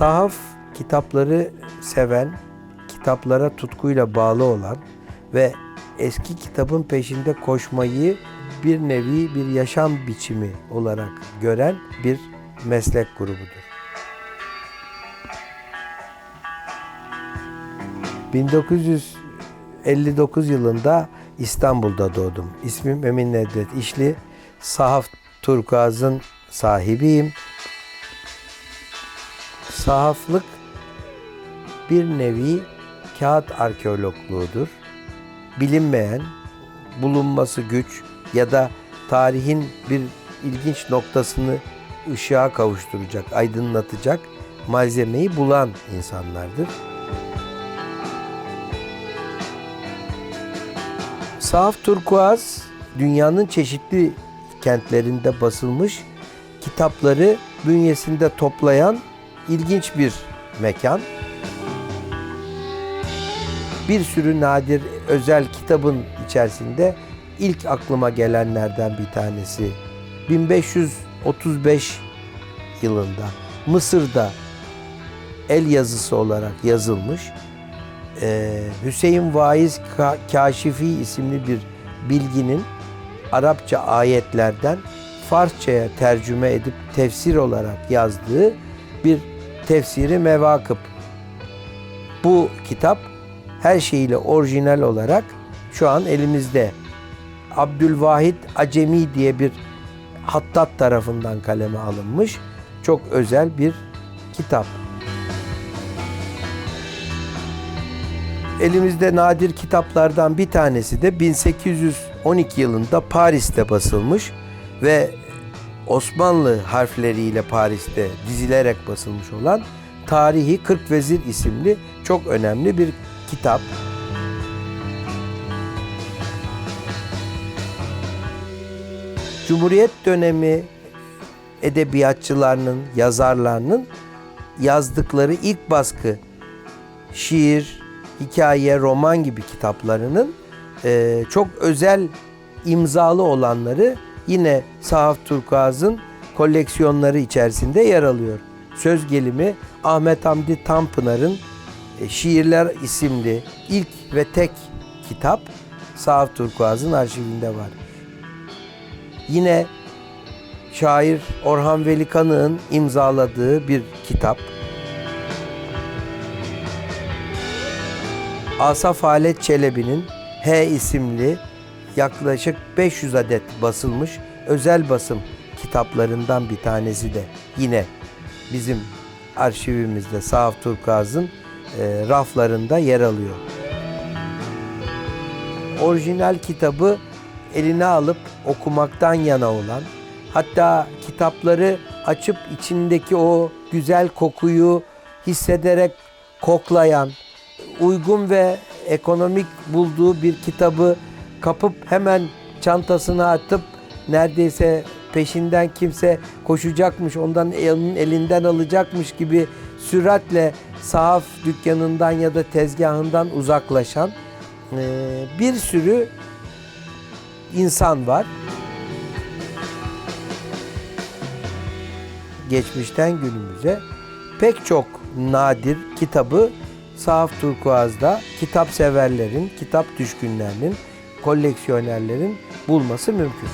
Sahaf kitapları seven, kitaplara tutkuyla bağlı olan ve eski kitabın peşinde koşmayı bir nevi bir yaşam biçimi olarak gören bir meslek grubudur. 1959 yılında İstanbul'da doğdum. İsmim Emin Nedret İşli. Sahaf Turkuaz'ın sahibiyim. Sahaflık bir nevi kağıt arkeologluğudur. Bilinmeyen, bulunması güç ya da tarihin bir ilginç noktasını ışığa kavuşturacak, aydınlatacak malzemeyi bulan insanlardır. Sahaf Turkuaz dünyanın çeşitli kentlerinde basılmış kitapları bünyesinde toplayan ilginç bir mekan. Bir sürü nadir özel kitabın içerisinde ilk aklıma gelenlerden bir tanesi 1535 yılında Mısır'da el yazısı olarak yazılmış ee, Hüseyin Vaiz Ka- Kaşifi isimli bir bilginin Arapça ayetlerden Farsçaya tercüme edip tefsir olarak yazdığı bir tefsiri mevakıp. Bu kitap her şeyiyle orijinal olarak şu an elimizde. Abdülvahid Acemi diye bir hattat tarafından kaleme alınmış çok özel bir kitap. Elimizde nadir kitaplardan bir tanesi de 1812 yılında Paris'te basılmış ve Osmanlı harfleriyle Paris'te dizilerek basılmış olan Tarihi 40 Vezir isimli çok önemli bir kitap. Cumhuriyet dönemi edebiyatçılarının, yazarlarının yazdıkları ilk baskı şiir, hikaye, roman gibi kitaplarının e, çok özel imzalı olanları yine Sahaf Turkuaz'ın koleksiyonları içerisinde yer alıyor. Söz gelimi Ahmet Hamdi Tanpınar'ın e, Şiirler isimli ilk ve tek kitap Sahaf Turkuaz'ın arşivinde var. Yine şair Orhan Veli Kanık'ın imzaladığı bir kitap. Asaf Halet Çelebi'nin H isimli yaklaşık 500 adet basılmış özel basım kitaplarından bir tanesi de yine bizim arşivimizde Sahaf Turkuaz'ın e, raflarında yer alıyor. Orijinal kitabı eline alıp okumaktan yana olan hatta kitapları açıp içindeki o güzel kokuyu hissederek koklayan uygun ve ekonomik bulduğu bir kitabı kapıp hemen çantasına atıp neredeyse peşinden kimse koşacakmış, ondan elinin elinden alacakmış gibi süratle sahaf dükkanından ya da tezgahından uzaklaşan eee, bir sürü insan var. Geçmişten günümüze pek çok nadir kitabı Sahaf Turkuaz'da kitap severlerin, kitap düşkünlerinin, koleksiyonerlerin bulması mümkün.